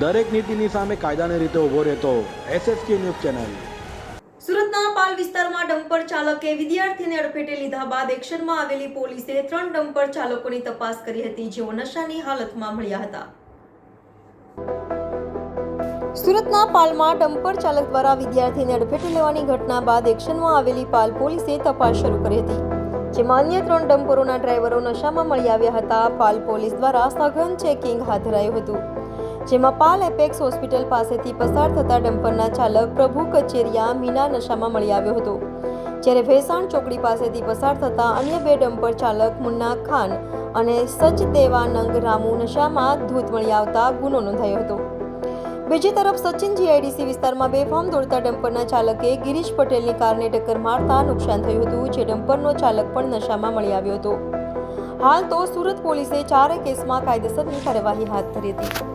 દરેક નીતિની સામે કાયદાની રીતે ઊભો રહેતો એસએસકે ન્યૂઝ ચેનલ. સુરતના પાલ વિસ્તારમાં ડમ્પર ચાલકે વિદ્યાર્થીને અડફેટે લીધા બાદ એક્શનમાં આવેલી પોલીસે ત્રણ ડમ્પર ચાલકોની તપાસ કરી હતી, જેઓ નશાની હાલતમાં મળ્યા હતા. સુરતના પાલમાં ડમ્પર ચાલક દ્વારા વિદ્યાર્થીને અડફેટે લેવાની ઘટના બાદ એક્શનમાં આવેલી પાલ પોલીસે તપાસ શરૂ કરી હતી, જેમાં અન્ય ત્રણ ડમ્પરોના ડ્રાઈવરો નશામાં મળી આવ્યા હતા. પાલ પોલીસ દ્વારા સઘન ચેકિંગ હાથ ધરાયું હતું. જેમાં પાલ એપેક્સ હોસ્પિટલ પાસેથી પસાર થતા ડમ્પરના ચાલક પ્રભુ કચેરિયા મીના નશામાં મળી આવ્યો હતો. જ્યારે ભેસાણ ચોકડી પાસેથી પસાર થતા અન્ય બે ડમ્પર ચાલક મુન્ના ખાન અને સચદેવાનંગ રામુ નશામાં ધૂત મળી આવતા ગુનો નોંધાયો હતો. બીજી તરફ સચિન જીઆઈડીસી વિસ્તારમાં બેફામ દોડતા ડમ્પરના ચાલકે ગિરીશ પટેલની કારને ટક્કર મારતા નુકસાન થયું હતું, જે ડમ્પરનો ચાલક પણ નશામાં મળી આવ્યો હતો. હાલ તો સુરત પોલીસે ચારે કેસમાં કાયદેસરની કાર્યવાહી હાથ ધરી હતી.